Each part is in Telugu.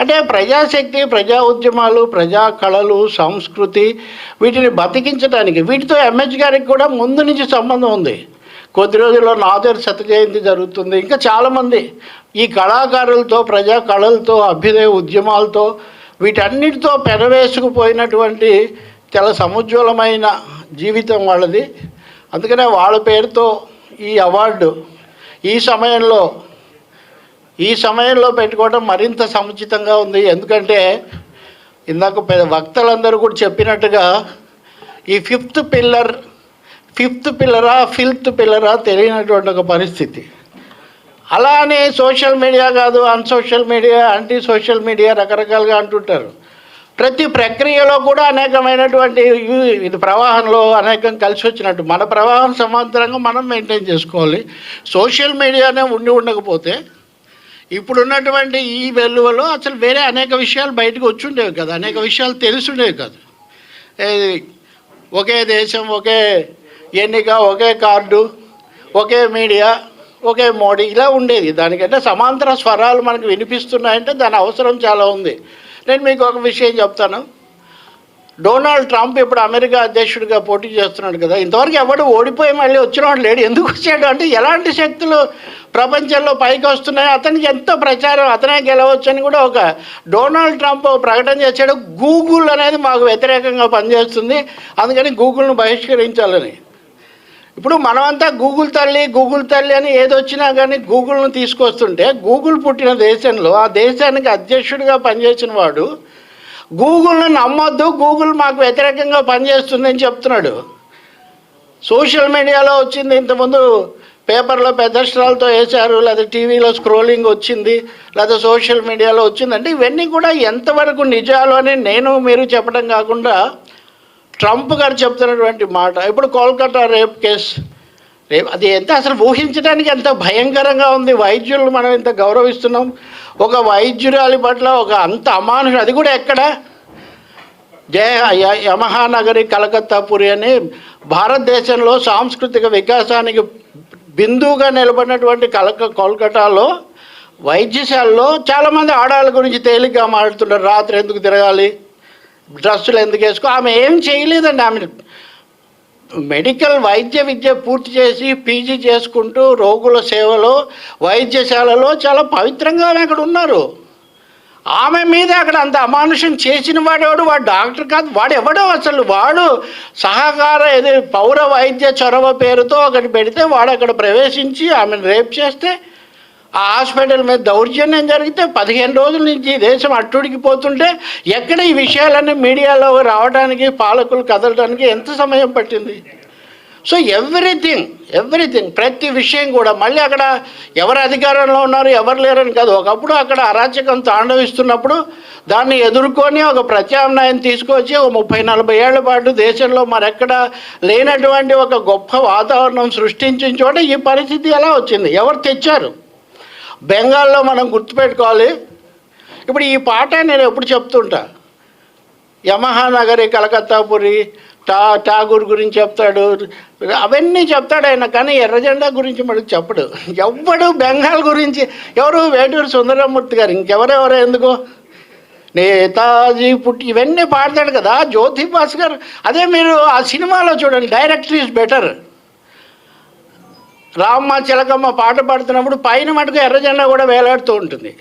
అంటే ప్రజాశక్తి ప్రజా ఉద్యమాలు ప్రజా కళలు సంస్కృతి వీటిని బతికించడానికి వీటితో ఎంహెచ్ గారికి కూడా ముందు నుంచి సంబంధం ఉంది. కొద్ది రోజుల్లో నాదేరు శత జయంతి జరుగుతుంది. ఇంకా చాలామంది ఈ కళాకారులతో ప్రజా కళలతో అభ్యుదయ ఉద్యమాలతో వీటన్నిటితో పెనవేసుకుపోయినటువంటి చాలా సముజ్వలమైన జీవితం వాళ్ళది. అందుకనే వాళ్ళ పేరుతో ఈ అవార్డు ఈ సమయంలో ఈ సమయంలో పెట్టుకోవడం మరింత సముచితంగా ఉంది. ఎందుకంటే ఇందాక పెద్ద వక్తలందరూ కూడా చెప్పినట్టుగా ఈ ఫిఫ్త్ పిల్లర్ ఫిఫ్త్ పిల్లరా ఫిఫ్త్ పిల్లరా తెలియనటువంటి ఒక పరిస్థితి. అలానే సోషల్ మీడియా కాదు unsocial media anti social media రకరకాలుగా అంటుంటారు. ప్రతి ప్రక్రియలో కూడా అనేకమైనటువంటి ఇది ప్రవాహంలో అనేకం కలిసి వచ్చినట్టు. మన ప్రవాహం సమాంతరంగా మనం మెయింటైన్ చేసుకోవాలి. సోషల్ మీడియానే ఉండి ఉండకపోతే ఇప్పుడు ఉన్నటువంటి ఈ వెలువలో అసలు వేరే అనేక విషయాలు బయటకు వచ్చి ఉండేవి కదా అనేక విషయాలు తెలిసి ఉండేవి కాదు ఒకే దేశం ఒకే ఎన్నిక ఒకే కార్డు ఒకే మీడియా ఒకే మోడీ ఇలా ఉండేది. దానికంటే సమాంతర స్వరాలు మనకు వినిపిస్తున్నాయంటే దాని అవసరం చాలా ఉంది. నేను మీకు ఒక విషయం చెప్తాను. డొనాల్డ్ ట్రంప్ ఇప్పుడు అమెరికా అధ్యక్షుడిగా పోటీ చేస్తున్నాడు కదా. ఇంతవరకు ఎవడు ఓడిపోయి మళ్ళీ వచ్చినవాడు లేడు. ఎందుకు వచ్చాడు? అంటే ఎలాంటి శక్తులు ప్రపంచంలో పైకి వస్తున్నాయి? అతనికి ఎంతో ప్రచారం అతనే గెలవచ్చు అని కూడా ఒక డొనాల్డ్ ట్రంప్ ప్రకటన చేశాడు. గూగుల్ అనేది మాకు వ్యతిరేకంగా పనిచేస్తుంది. అందుకని గూగుల్ను బహిష్కరించాలని. ఇప్పుడు మనమంతా గూగుల్ తల్లి గూగుల్ తల్లి అని ఏదొచ్చినా కానీ గూగుల్ను తీసుకొస్తుంటే గూగుల్ పుట్టిన దేశంలో ఆ దేశానికి అధ్యక్షుడిగా పనిచేసిన వాడు గూగుల్ని నమ్మొద్దు గూగుల్ మాకు వ్యతిరేకంగా పనిచేస్తుందని చెప్తున్నాడు. సోషల్ మీడియాలో వచ్చింది ఇంతకుముందు పేపర్లో పెద్ద అక్షరాలతో వేశారు లేదా టీవీలో స్క్రోలింగ్ వచ్చింది లేదా సోషల్ మీడియాలో వచ్చింది. అంటే ఇవన్నీ కూడా ఎంతవరకు నిజాలు అని నేను మీరు చెప్పడం కాకుండా ట్రంప్ గారు చెప్తున్నటువంటి మాట. ఇప్పుడు కోల్కతా రేప్ కేస్. రేపు అది ఎంత అసలు ఊహించడానికి ఎంత భయంకరంగా ఉంది. వైద్యులను మనం ఇంత గౌరవిస్తున్నాం. ఒక వైద్యురాలి పట్ల ఒక అంత అమానుషుడు అది కూడా ఎక్కడ? జయ య- యమహానగరి కలకత్తాపురి అని భారతదేశంలో సాంస్కృతిక వికాసానికి బిందువుగా నిలబడినటువంటి కలక కోల్కటాలో వైద్యశాలలో చాలామంది ఆడవాళ్ళ గురించి తేలిగ్గా మాట్లాడుతుంటారు. రాత్రి ఎందుకు తిరగాలి? డ్రస్సులు ఎందుకు వేసుకో? ఆమె ఏం చేయలేదండి. ఆమె మెడికల్ వైద్య విద్య పూర్తి చేసి పీజీ చేసుకుంటూ రోగుల సేవలో వైద్యశాలలో చాలా పవిత్రంగా అక్కడ ఉన్నారు. ఆమె మీద అక్కడ అంత అమానుషం చేసిన వాడేవాడు? వాడు డాక్టర్ కాదు వాడు ఎవడో అసలు? వాడు సహకార ఏది పౌర వైద్య చొరవ పేరుతో ఒకటి పెడితే వాడు అక్కడ ప్రవేశించి ఆమెను రేప్ చేస్తే ఆ హాస్పిటల్ మీద దౌర్జన్యం జరిగితే పదిహేను రోజుల నుంచి దేశం అట్టుడికి పోతుంటే ఎక్కడ ఈ విషయాలన్నీ మీడియాలో రావడానికి పాలకులు కదలడానికి ఎంత సమయం పట్టింది? సో ఎవ్రీథింగ్ ఎవ్రీథింగ్ ప్రతి విషయం కూడా మళ్ళీ అక్కడ ఎవరు అధికారంలో ఉన్నారు ఎవరు లేరని కాదు. ఒకప్పుడు అక్కడ అరాచకం తాండవిస్తున్నప్పుడు దాన్ని ఎదుర్కొని ఒక ప్రత్యామ్నాయం తీసుకొచ్చి ఒక ముప్పై నలభై ఏళ్ళ పాటు దేశంలో మరెక్కడ లేనటువంటి ఒక గొప్ప వాతావరణం సృష్టించిన చోట ఈ పరిస్థితి ఎలా వచ్చింది? ఎవరు తెచ్చారు? బెంగాల్లో మనం గుర్తుపెట్టుకోవాలి. ఇప్పుడు ఈ పాట నేను ఎప్పుడు చెప్తుంటా. యమహానగరి కలకత్తాపురి టా ఠాగూర్ గురించి చెప్తాడు. అవన్నీ చెప్తాడు ఆయన కానీ ఎర్రజెండా గురించి మనకు చెప్పడు. ఎవ్వడు బెంగాల్ గురించి ఎవరు వేటూరు సుందరమూర్తి గారు ఇంకెవరెవరు ఎందుకు? నేతాజీ పుట్టి ఇవన్నీ పాడతాడు కదా జ్యోతి భాస్కర్ అదే మీరు ఆ సినిమాలో చూడండి డైరెక్టర్ ఈజ్ బెటర్. రామ్మ చిలకమ్మ పాట పాడుతున్నప్పుడు పైన మటుకు ఎర్రజెండా కూడా వేలాడుతూ ఉంటుంది.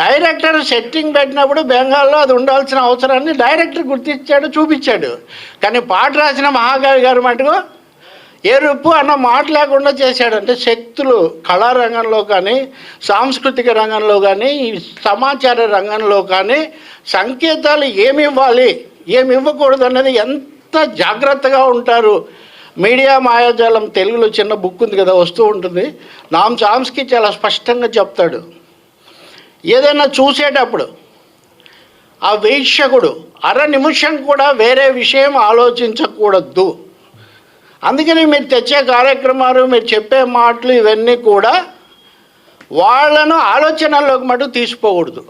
డైరెక్టర్ సెట్టింగ్ పెట్టినప్పుడు బెంగాల్లో అది ఉండాల్సిన అవసరాన్ని డైరెక్టర్ గుర్తించాడు చూపించాడు. కానీ పాట రాసిన మహాకవి గారు మటుకు ఎరుపు అన్న మాట లేకుండా చేశాడంటే శక్తులు కళారంగంలో కానీ సాంస్కృతిక రంగంలో కానీ ఈ సమాచార రంగంలో కానీ సంకేతాలు ఏమి ఇవ్వాలి ఏమి ఇవ్వకూడదు అన్నది ఎంత జాగ్రత్తగా ఉంటారు మీడియా మాయాజాలం తెలుగులో చిన్న బుక్ ఉంది కదా వస్తూ ఉంటుంది. నామ్ చామ్స్కి చాలా స్పష్టంగా చెప్తాడు. ఏదైనా చూసేటప్పుడు ఆ వీక్షకుడు అర నిమిషం కూడా వేరే విషయం ఆలోచించకూడదు. అందుకని మీరు తెచ్చే కార్యక్రమాలు మీరు చెప్పే మాటలు ఇవన్నీ కూడా వాళ్ళను ఆలోచనల్లోకి మటు తీసుకోకూడదు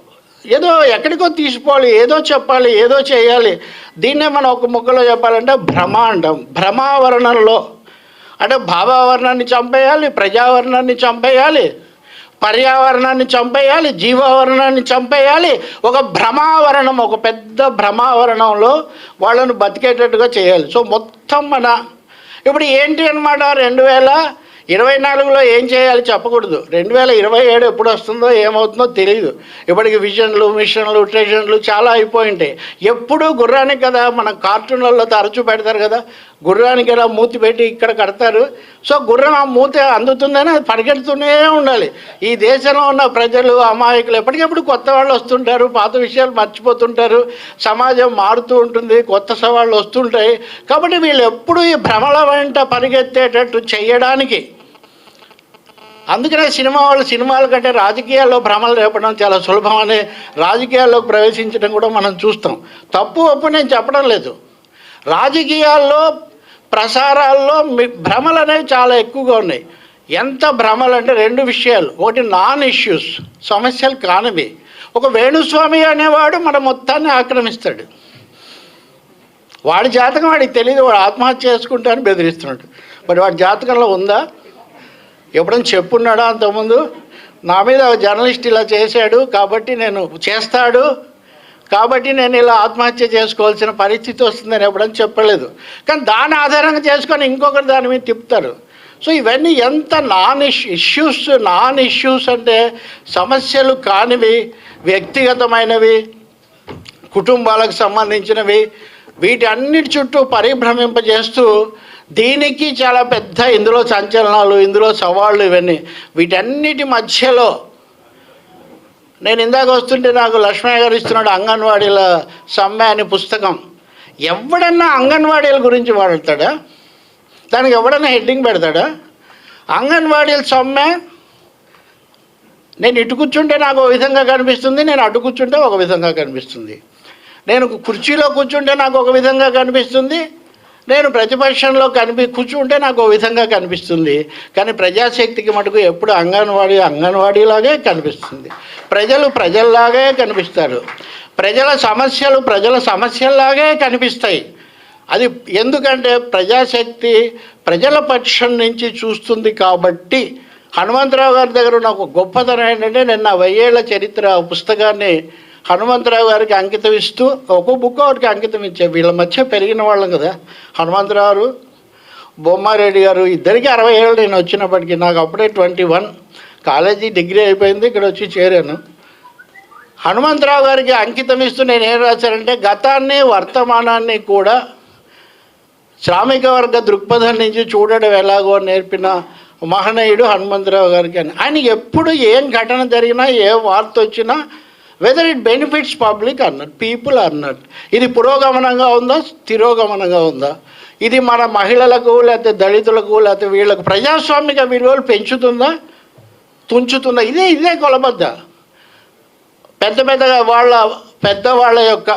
ఏదో ఎక్కడికో తీసుకోవాలి ఏదో చెప్పాలి ఏదో చేయాలి. దీన్నే మనం ఒక ముక్కలో చెప్పాలంటే బ్రహ్మాండం. భ్రమావరణంలో. అంటే భావావరణాన్ని చంపేయాలి ప్రజావరణాన్ని చంపేయాలి పర్యావరణాన్ని చంపేయాలి జీవావరణాన్ని చంపేయాలి. ఒక భ్రమావరణం ఒక పెద్ద భ్రమావరణంలో వాళ్ళను బతికేటట్టుగా చేయాలి. సో మొత్తం మన ఇప్పుడు ఏంటి అనమాట రెండు వేల ఇరవై నాలుగులో ఏం చేయాలి చెప్పకూడదు. రెండు వేల ఇరవై ఏడు ఎప్పుడు వస్తుందో ఏమవుతుందో తెలియదు ఇప్పటికి విజన్లు మిషన్లు ట్రెజన్లు చాలా అయిపోయింటాయి. ఎప్పుడు గుర్రానికి కదా మన కార్టూన్లలో తరచూ పెడతారు కదా. గుర్రానికి ఇలా మూతి పెట్టి ఇక్కడ కడతారు. సో గుర్రం ఆ మూతి అందుతుందని అది పరిగెడుతూనే ఉండాలి. ఈ దేశంలో ఉన్న ప్రజలు అమాయకులు ఎప్పటికెప్పుడు కొత్త వాళ్ళు వస్తుంటారు పాత విషయాలు మర్చిపోతుంటారు. సమాజం మారుతూ ఉంటుంది కొత్త సవాళ్ళు వస్తుంటాయి. కాబట్టి వీళ్ళు ఎప్పుడు ఈ భ్రమల వెంట పరిగెత్తేటట్టు చేయడానికి అందుకనే సినిమా వాళ్ళు సినిమాల కంటే రాజకీయాల్లో భ్రమలు రేపడం చాలా సులభమని రాజకీయాల్లోకి ప్రవేశించడం కూడా మనం చూస్తాం. తప్పు ఒప్పు నేను చెప్పడం లేదు. రాజకీయాల్లో ప్రసారాల్లో మీ- భ్రమలు అనేవి చాలా ఎక్కువగా ఉన్నాయి. ఎంత భ్రమలు అంటే రెండు విషయాలు. ఒకటి నాన్ ఇష్యూస్ సమస్యలు కానివి. ఒక వేణుస్వామి అనేవాడు మన మొత్తాన్ని ఆక్రమిస్తాడు. వాడి జాతకం వాడికి తెలియదు వాడు ఆత్మహత్య చేసుకుంటాను బెదిరిస్తున్నాడు. మరి వాడి జాతకంలో ఉందా? ఎప్పుడైనా చెప్పున్నాడా అంతకుముందు? నా మీద జర్నలిస్ట్ ఇలా చేశాడు కాబట్టి నేను చేస్తాడు. కాబట్టి నేను ఇలా ఆత్మహత్య చేసుకోవాల్సిన పరిస్థితి వస్తుందని ఎప్పుడని చెప్పలేదు. కానీ దాని ఆధారంగా చేసుకొని ఇంకొకరు దాని మీద తిప్పుతారు. సో ఇవన్నీ ఎంత non issue issues non issues అంటే సమస్యలు కానివి వ్యక్తిగతమైనవి కుటుంబాలకు సంబంధించినవి వీటన్నిటి చుట్టూ పరిభ్రమింపజేస్తూ దీనికి చాలా పెద్ద ఇందులో సంచలనాలు ఇందులో సవాళ్ళు ఇవన్నీ. వీటన్నిటి మధ్యలో నేను ఇందాక వస్తుంటే నాకు లక్ష్మయ్య గారు ఇస్తున్నాడు అంగన్వాడీల సమ్మె అనే పుస్తకం. ఎవడన్నా అంగన్వాడీల గురించి వాడతాడా దానికి ఎవడన్నా హెడ్డింగ్ పెడతాడా? అంగన్వాడీల సమ్మె నేను ఇటు కూర్చుంటే నాకు ఒక విధంగా కనిపిస్తుంది నేను అటు కూర్చుంటే ఒక విధంగా కనిపిస్తుంది. నేను కుర్చీలో కూర్చుంటే నాకు ఒక విధంగా కనిపిస్తుంది నేను ప్రతిపక్షంలో కనిపి కూర్చుంటే నాకు ఓ విధంగా కనిపిస్తుంది. కానీ ప్రజాశక్తికి మటుకు ఎప్పుడు అంగన్వాడీ అంగన్వాడీలాగే కనిపిస్తుంది. ప్రజలు ప్రజల్లాగే కనిపిస్తారు. ప్రజల సమస్యలు ప్రజల సమస్యల్లాగే కనిపిస్తాయి. అది ఎందుకంటే ప్రజాశక్తి ప్రజల పక్షం నుంచి చూస్తుంది కాబట్టి హనుమంతరావు గారి దగ్గర ఉన్న ఒక గొప్పతనం ఏంటంటే నిన్న వెయ్యేళ్ళ చరిత్ర పుస్తకాన్ని హనుమంతరావు గారికి అంకితం ఇస్తూ ఒక్కో బుక్ ఒకటికి అంకితం ఇచ్చే వీళ్ళ మధ్య పెరిగిన వాళ్ళం కదా. హనుమంతరావు బొమ్మారెడ్డి గారు ఇద్దరికి అరవై ఏళ్ళు నేను వచ్చినప్పటికీ నాకు అప్పుడే ట్వంటీ వన్. కాలేజీ డిగ్రీ అయిపోయింది ఇక్కడ వచ్చి చేరాను. హనుమంతరావు గారికి అంకితం ఇస్తూ నేను ఏం రాశానంటే గతాన్ని వర్తమానాన్ని కూడా శ్రామిక వర్గ దృక్పథం నుంచి చూడడం ఎలాగో నేర్పిన మహనీయుడు హనుమంతరావు గారికి అని. ఆయన ఎప్పుడు ఏం ఘటన జరిగినా ఏ వార్త వచ్చినా వెదర్ ఇట్ బెనిఫిట్స్ పబ్లిక్ అన్నట్టు పీపుల్ అన్నట్టు ఇది పురోగమనంగా ఉందా? తిరోగమనంగా ఉందా? ఇది మన మహిళలకు లేకపోతే దళితులకు లేకపోతే వీళ్ళకు ప్రజాస్వామిక విలువలు పెంచుతుందా? తుంచుతుందా? ఇదే ఇదే కొలబద్ద. పెద్ద పెద్దగా వాళ్ళ పెద్దవాళ్ళ యొక్క